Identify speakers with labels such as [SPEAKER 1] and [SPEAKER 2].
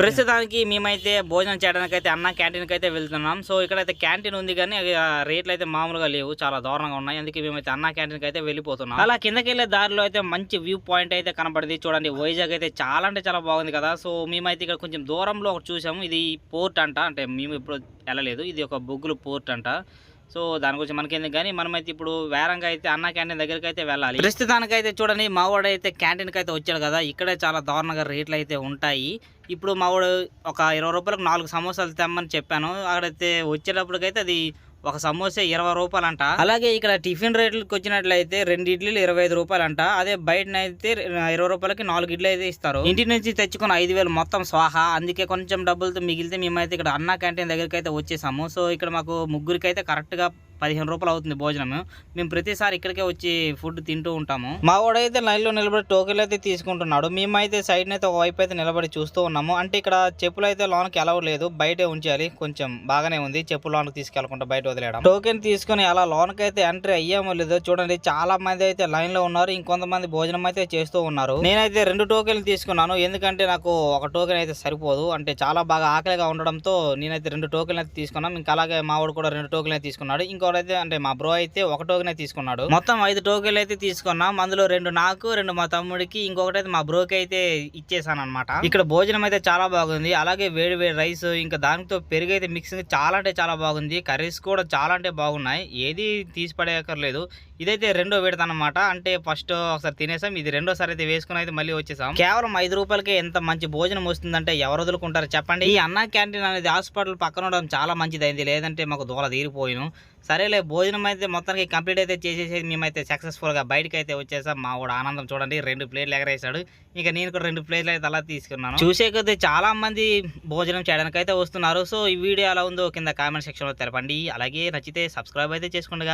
[SPEAKER 1] ప్రస్తుతానికి మేమైతే భోజనం చేయడానికి అయితే అన్న క్యాంటీన్కి అయితే వెళ్తున్నాం. సో ఇక్కడైతే క్యాంటీన్ ఉంది కానీ రేట్లు అయితే మామూలుగా లేవు. చాలా దారుణంగా ఉన్నాయి. అందుకే మేమైతే అన్న క్యాంటీన్కి అయితే వెళ్ళిపోతున్నాం. అలా కిందకి వెళ్ళే దారిలో అయితే మంచి వ్యూ పాయింట్ అయితే కనబడింది. చూడండి వైజాగ్ అయితే చాలా అంటే చాలా బాగుంది కదా. సో మేమైతే ఇక్కడ కొంచెం దూరంలో ఒకటి చూసాము. ఇది పోర్ట్ అంట. అంటే మేము ఇప్పుడు వెళ్ళలేదు. ఇది ఒక బొగ్గులు పోర్ట్ అంట. సో దాని గురించి మనకేంది కానీ మనమైతే ఇప్పుడు వేరంగా అయితే అన్న క్యాంటీన్ దగ్గరికి అయితే వెళ్ళాలి. ప్రస్తుతానికి అయితే చూడండి మావాడు అయితే క్యాంటీన్కి అయితే వచ్చాడు కదా ఇక్కడే చాలా దారుణంగా రేట్లు అయితే ఉంటాయి. ఇప్పుడు మావాడు ఒక ఇరవై రూపాయలకు నాలుగు సమోసాలు తెమ్మని చెప్పాను. అక్కడైతే వచ్చేటప్పటికైతే అది ఒక సమోసా ఇరవై రూపాయలు అంట అలాగే ఇక్కడ టిఫిన్ రేట్లకు వచ్చినట్లయితే రెండు ఇడ్లీలు ఇరవై ఐదు రూపాయలంట. అదే బయట అయితే ఇరవై రూపాయలకి నాలుగు ఇడ్లీ అయితే ఇస్తారు. ఇంటి నుంచి తెచ్చుకున్న ఐదు వేలు మొత్తం స్వాహా. అందుకే కొంచెం డబ్బులతో మిగిలితే మేమైతే ఇక్కడ అన్నా క్యాంటీన్ దగ్గరికి అయితే వచ్చేసాము. సో ఇక్కడ మాకు ముగ్గురికి అయితే కరెక్ట్గా పదిహేను రూపాయలు అవుతుంది భోజనం మేము ప్రతిసారి ఇక్కడికే వచ్చి ఫుడ్ తింటూ ఉంటాము. మా వాడైతే లైన్లో నిలబడి టోకెన్లు అయితే తీసుకుంటున్నాడు. మేమైతే సైడ్ అయితే ఒకవైపు అయితే నిలబడి చూస్తూ ఉన్నాము. అంటే ఇక్కడ చెప్పులు అయితే లోనకి అలవ్ లేదు. బయటే ఉంచాలి. కొంచెం బాగానే ఉంది. చెప్పులు లోనకి తీసుకెళ్ళకుండా బయట వదిలేయడం. టోకెన్ తీసుకుని అలా లోనకి అయితే ఎంట్రీ అయ్యామో లేదో చూడండి. చాలా మంది అయితే లైన్లో ఉన్నారు. ఇంకొంతమంది భోజనం అయితే చేస్తూ ఉన్నారు. నేనైతే రెండు టోకెన్లు తీసుకున్నాను. ఎందుకంటే నాకు ఒక టోకెన్ అయితే సరిపోదు. అంటే చాలా బాగా ఆకలిగా ఉండడంతో నేనైతే రెండు టోకెన్లు అయితే తీసుకున్నాం ఇంకా అలాగే మావాడు కూడా రెండు టోకెన్లు అయితే తీసుకున్నాడు. అయితే అంటే మా బ్రో అయితే ఒక టోకెన్ అయితే తీసుకున్నాడు. మొత్తం ఐదు టోకెన్లు అయితే తీసుకున్నాం అందులో రెండు నాకు రెండు మా తమ్ముడికి ఇంకొకటి అయితే మా బ్రోకి అయితే ఇచ్చేసాను అనమాట ఇక్కడ భోజనం అయితే చాలా బాగుంది. అలాగే వేడి వేడి రైస్ ఇంకా దానితో పెరుగు అయితే మిక్సింగ్ చాలా అంటే చాలా బాగుంది. కర్రీస్ కూడా చాలా అంటే బాగున్నాయి. ఏది తీసి పడేయక్కర్లేదు. ఇదైతే రెండో విడత అనమాట అంటే ఫస్ట్ ఒకసారి తినేసాం. ఇది రెండోసారి అయితే వేసుకుని అయితే మళ్ళీ వచ్చేసాం. కేవలం ఐదు రూపాయలకే ఎంత మంచి భోజనం వస్తుందంటే ఎవరు వదులుకుంటారు చెప్పండి? ఈ అన్నా క్యాంటీన్ అనేది హాస్పిటల్ పక్కన ఉండడం చాలా మంచిదైంది. లేదంటే మాకు దూల తీరిపోయిను. సరేలే భోజనం అయితే మొత్తానికి కంప్లీట్ అయితే చేసేసి మేమైతే సక్సెస్ఫుల్గా బయటకి అయితే వచ్చేసాం. మా వాడు ఆనందం చూడండి రెండు ప్లేట్లు ఎగరేసాడు ఇంకా నేను కూడా రెండు ప్లేట్లు అయితే అలా తీసుకున్నాను. చూసే కొద్దీ చాలా మంది భోజనం చేయడానికి అయితే వస్తున్నారు. సో ఈ వీడియో ఎలా ఉందో కింద కామెంట్ సెక్షన్లో తెలపండి. అలాగే నచ్చితే సబ్స్క్రైబ్ అయితే చేసుకోండి.